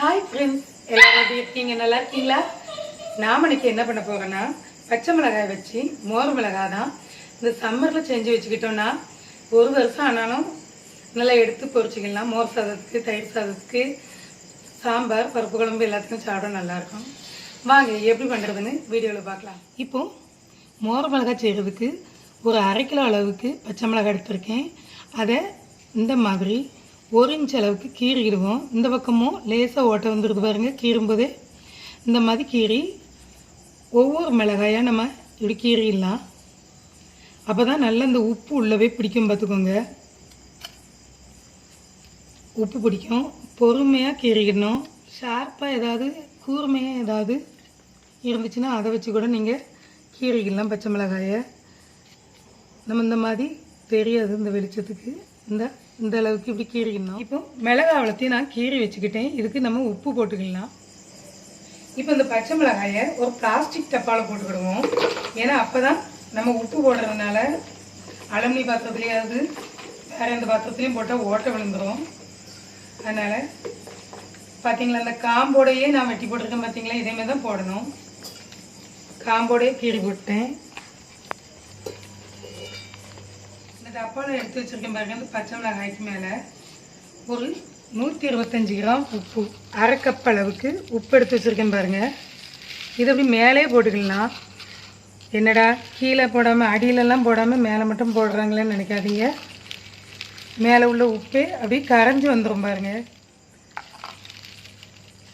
Hi friends எல்லாரும் எப்படி இருக்கீங்க? நல்லா இருக்கீங்களா? நாம இன்னைக்கு என்ன பண்ண போகிறேன்னா பச்சை மிளகாய் வச்சு மோர் மிளகாய் தான் இந்த சம்மரில் செஞ்சு வச்சுக்கிட்டோம்னா ஒரு வருஷம் ஆனாலும் நல்லா எடுத்து பொரிச்சிக்கலாம். மோர் சாதத்துக்கு தயிர் சாதத்துக்கு சாம்பார் பருப்பு குழம்பு எல்லாத்துக்கும் சாப்பிட நல்லாயிருக்கும் வாங்க எப்படி பண்ணுறதுன்னு வீடியோவில் பார்க்கலாம். இப்போ மோர் மிளகாய் செய்கிறதுக்கு ஒரு அரை கிலோ அளவுக்கு பச்சை மிளகாய் எடுத்திருக்கேன். அதை இந்த மாதிரி ஒரு இன்ச் அளவுக்கு கீறிடுவோம் இந்த பக்கமும் லேசாக ஓட்டை வந்துடுது பாருங்கள் கீறும்போதே. இந்த மாதிரி கீறி ஒவ்வொரு மிளகாயாக நம்ம இப்படி கீறிடலாம். அப்போ தான் நல்லா இந்த உப்பு உள்ளவே பிடிக்கும் பார்த்துக்கோங்க. உப்பு பிடிக்கும். பொறுமையாக கீறிக்கணும் ஷார்ப்பாக ஏதாவது கூர்மையாக ஏதாவது இருந்துச்சுன்னா அதை வச்சு கூட நீங்கள் கீறிக்கலாம் பச்சை மிளகாயை. நம்ம இந்த மாதிரி தெரியாது இந்த வெளிச்சத்துக்கு. இந்த இந்த அளவுக்கு இப்படி கீறிக்கணும். இப்போ மிளகா வளர்த்தையும் நான் கீறி வச்சுக்கிட்டேன். இதுக்கு நம்ம உப்பு போட்டுக்கலாம். இப்போ இந்த பச்சை மிளகாயை ஒரு பிளாஸ்டிக் டப்பாவில் போட்டுக்கிடுவோம். ஏன்னா அப்போ தான் நம்ம உப்பு போடுறதுனால அலுமினி பாத்திரத்துலேயாவது வேறு எந்த பாத்திரத்துலையும் போட்டால் ஓட்டை விழுந்துடும் அதனால் பார்த்தீங்களா அந்த காம்போடையே நான் வெட்டி போட்டிருக்கேன் பார்த்தீங்களா இதேமாதிரி தான் போடணும். காம்போடையே கீறி போட்டேன் இந்த டப்பாவில் எடுத்து வச்சிருக்கேன் பாருங்க இந்த பச்சை மிளகாய்க்கு மேலே. ஒரு நூற்றி இருபத்தஞ்சி கிராம் உப்பு அரை கப் அளவுக்கு உப்பு எடுத்து வச்சுருக்கேன் பாருங்கள் இது அப்படி மேலே போட்டுக்கலாம். என்னடா கீழே போடாமல் அடியிலெல்லாம் போடாமல் மேலே மட்டும் போடுறாங்களேன்னு நினைக்காதீங்க. மேலே உள்ள உப்பே அப்படியே கரைஞ்சி வந்துடும் பாருங்க.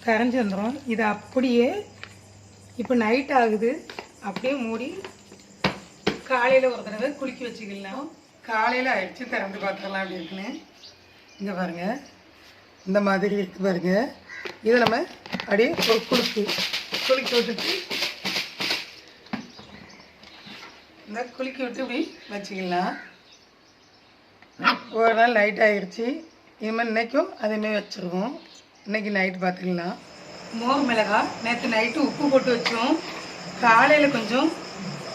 கரைஞ்சி வந்துடும் இது அப்படியே இப்போ நைட் ஆகுது. அப்படியே மூடி காலையில் ஒரு தடவை குளிக்க வச்சுக்கலாம். காலையில் அடித்து திறந்து பார்த்துக்கலாம் அப்படி இருக்குன்னு. இங்கே பாருங்க. இந்த மாதிரி இருக்கு பாருங்க. இதை நம்ம அப்படியே ஒரு குளுக்கு குளிக்க விட்டுட்டு இந்த குளிக்க விட்டு இப்படி வச்சுக்கலாம். ஒரு நாள் நைட் ஆகிடுச்சு இனிமேல் இன்னைக்கும் அதேமாதிரி வச்சுருவோம். இன்னைக்கு நைட் பார்த்துக்கலாம். மோர் மிளகாய். நேற்று நைட்டு உப்பு போட்டு வச்சோம். காலையில் கொஞ்சம்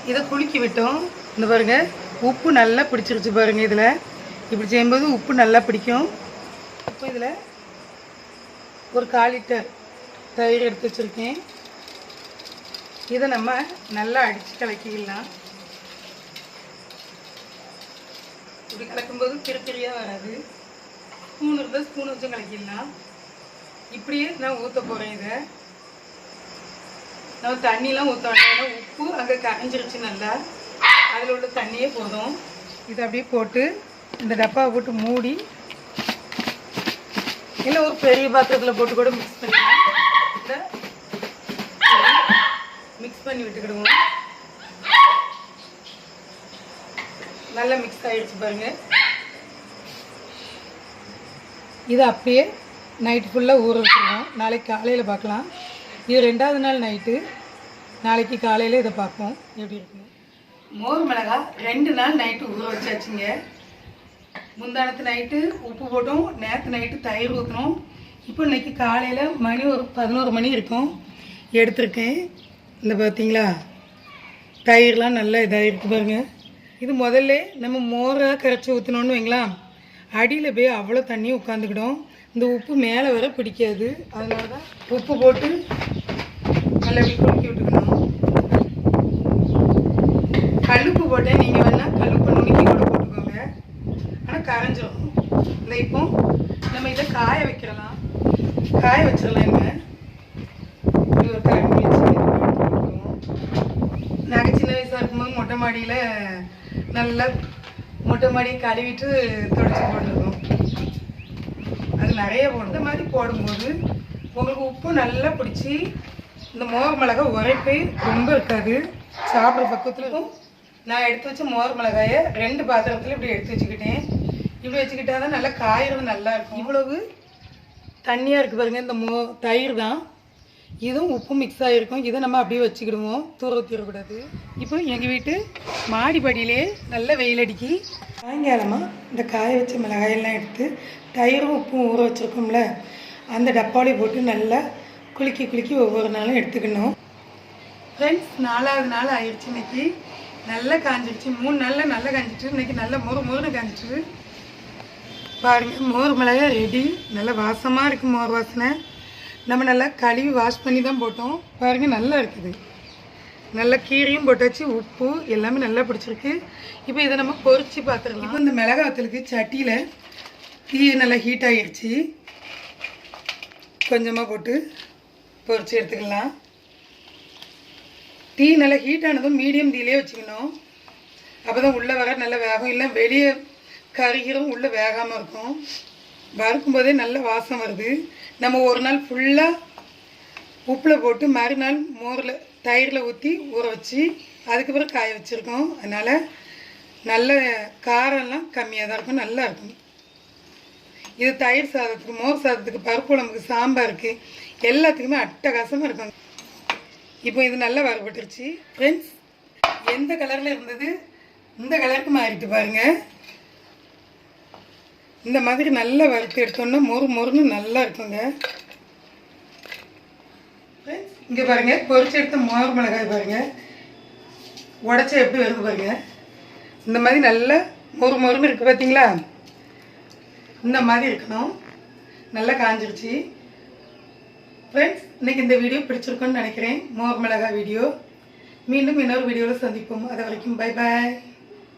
இதை குலுக்கி விட்டோம். இந்த பாருங்க. உப்பு நல்லா பிடிச்சிருச்சு பாருங்கள் இதில். இப்படி செய்யும்போது உப்பு நல்லா பிடிக்கும். இப்போ இதில் ஒரு கால் லிட்டர் தயிர் எடுத்து வச்சுருக்கேன். இதை நம்ம நல்லா அடித்து கலக்கிக்கலாம் இப்படி கலக்கும்போது திருப்பிரியாக வராது. ஸ்பூன் இருந்தால் ஸ்பூன் வச்சும் கலக்கிடலாம். இப்படியே நான் ஊற்ற போகிறேன் இதை. நம்ம தண்ணிலாம் ஊற்ற வேண்டாம் உப்பு அங்கே கரைஞ்சிருச்சு நல்லா. அதில் உள்ள தண்ணியே போதும். இதை அப்படியே போட்டு இந்த டப்பாவை போட்டு மூடி. இல்லை ஒரு பெரிய பாத்திரத்தில் போட்டு கூட மிக்ஸ் பண்ணிக்கலாம். மிக்ஸ் பண்ணி விட்டுக்கிடுவோம். நல்லா மிக்ஸ் ஆகிடுச்சு பாருங்கள் இது அப்படியே நைட் ஃபுல்லாக ஊற வச்சுருவோம் நாளைக்கு காலையில் பார்க்கலாம். இது ரெண்டாவது நாள் நைட்டு நாளைக்கு காலையில் இதை பார்ப்போம். எப்படி இருக்குங்க மோர் மிளகாய் ரெண்டு நாள் நைட்டு ஊற வச்சாச்சுங்க. முந்தானத்து நைட்டு உப்பு போட்டோம் நேற்று நைட்டு தயிர் ஊற்றினோம் இப்போ இன்னைக்கு காலையில் மணி ஒரு பதினோரு மணி இருக்கும் எடுத்திருக்கேன். இந்த பார்த்தீங்களா தயிர்லாம் நல்லா இதாக இருக்குது பாருங்க. இது முதல்ல நம்ம மோராக கரைச்சி ஊற்றினோன்னு வைங்களா அடியில் போய் அவ்வளோ தண்ணி உட்காந்துக்கிடும். இந்த உப்பு மேலே வர பிடிக்காது. அதனால தான் உப்பு போட்டு நல்லா இப்படி குலுக்கி விட்டுக்கணும் கல்லுப்பு போட்டேன் நீங்கள் வேணால் கல்லுப்பு நுணுக்கி கூட போட்டுக்கோங்க ஆனால் கரைஞ்சிரும் இந்த இப்போ நம்ம இதை காய வைக்கலாம் காய வச்சிடலாம் என்ன இப்படி ஒரு கரண்டி வச்சு நாங்கள் சின்ன வயசாக இருக்கும்போது மொட்டை மாடியில் நல்லா மொட்டை மாடியை கழுவிட்டு தொடச்சி போட்டிருக்கோம். அது நிறைய போடும் மாதிரி போடும்போது உங்களுக்கு உப்பு நல்லா பிடிச்சி இந்த மோர் மிளகாய் உரைப்பு ரொம்ப இருக்காது. சாப்பிட்ற பக்கத்துலக்கும் நான் எடுத்து வச்ச மோர் மிளகாயை ரெண்டு பாத்திரத்தில் இப்படி எடுத்து வச்சுக்கிட்டேன். இப்படி வச்சுக்கிட்டா தான் நல்லா காயிறது நல்லா இருக்கும். இவ்வளவு தண்ணியாக இருக்குது பாருங்கள் இந்த மோ தயிர் தான். இதுவும் உப்பு மிக்ஸ் ஆகிருக்கும் இதை நம்ம அப்படியே வச்சுக்கிடுவோம். தூர ஊற்றிடக்கூடாது இப்போ எங்கள் வீட்டு மாடிப்படியிலே நல்ல வெயில் அடிக்கி சாயங்காலமாக இந்த காய வச்ச மிளகாயெல்லாம் எடுத்து தயிரும் உப்பும் ஊற வச்சுருக்கோம்ல அந்த டப்பாலே போட்டு நல்லா குலுக்கி குலுக்கி ஒவ்வொரு நாளும் எடுத்துக்கணும். ஃப்ரெண்ட்ஸ் நாலாவது நாள் ஆயிடுச்சு இன்றைக்கி நல்லா காஞ்சிடுச்சு. மூணு நாளில் நல்லா காஞ்சிட்டு இன்னைக்கு நல்லா முறு முறுன்னு காஞ்சிட்டு பாருங்க மோர் மிளகாய் ரெடி நல்லா வாசமாக இருக்குது மோர் வாசனை. நம்ம நல்லா கழுவி வாஷ் பண்ணி தான் போட்டோம். பாருங்கள் நல்லா இருக்குது. நல்லா கீரையும் போட்டாச்சு உப்பு எல்லாமே நல்லா பிடிச்சிருக்கு. இப்போ இதை நம்ம பொறிச்சு பார்த்துக்கலாம் இப்போ இந்த மிளகா வத்தலுக்கு சட்டியில் தீ நல்லா ஹீட் ஆகிடுச்சு கொஞ்சமாக போட்டு பொறிச்சு எடுத்துக்கலாம். டீ நல்லா ஹீட் ஆனதும் மீடியம் தீலே வச்சுக்கணும். அப்போ தான் உள்ளே வர நல்லா வேகும் இல்லை வெளியே கருகிரும் உள்ளே வேகாமல் இருக்கும். வறுக்கும் போதே நல்ல வாசம் வருது. நம்ம ஒரு நாள் ஃபுல்லாக உப்பில் போட்டு மறுநாள் மோரில் தயிரில் ஊற்றி ஊற வச்சு அதுக்கப்புறம் காய வச்சுருக்கோம். அதனால் நல்ல காரம்லாம் கம்மியாக தான் இருக்கும் நல்லா இருக்கும். இது தயிர் சாதத்துக்கு மோர் சாதத்துக்கு பருப்பு குழம்புக்கு சாம்பாருக்கு எல்லாத்துக்குமே அட்டகாசமாக இருக்கும். இப்போ இது நல்லா வரப்பட்டுருச்சு ஃப்ரெண்ட்ஸ் எந்த கலரில் இருந்தது இந்த கலருக்கு மாறிட்டு பாருங்கள் இந்த மாதிரி நல்லா வறுத்து எடுத்தோம்னா மொறு மொறுன்னு நல்லா இருக்குங்க. ஃப்ரெண்ட்ஸ் இங்கே பாருங்க பொரிச்சு எடுத்த மோர் மிளகாய் பாருங்க. உடச்சி எப்படி வருது பாருங்க. இந்த மாதிரி நல்லா மொறு மொறுன்னு இருக்குது பார்த்தீங்களா இந்த மாதிரி இருக்கணும். நல்லா காஞ்சிருச்சு. ஃப்ரெண்ட்ஸ் இன்றைக்கி இந்த வீடியோ பிடிச்சிருக்குன்னு நினைக்கிறேன். மோர் மிளகாய் வீடியோ. மீண்டும் இன்னொரு வீடியோவில் சந்திப்போம். அது வரைக்கும் பை பாய்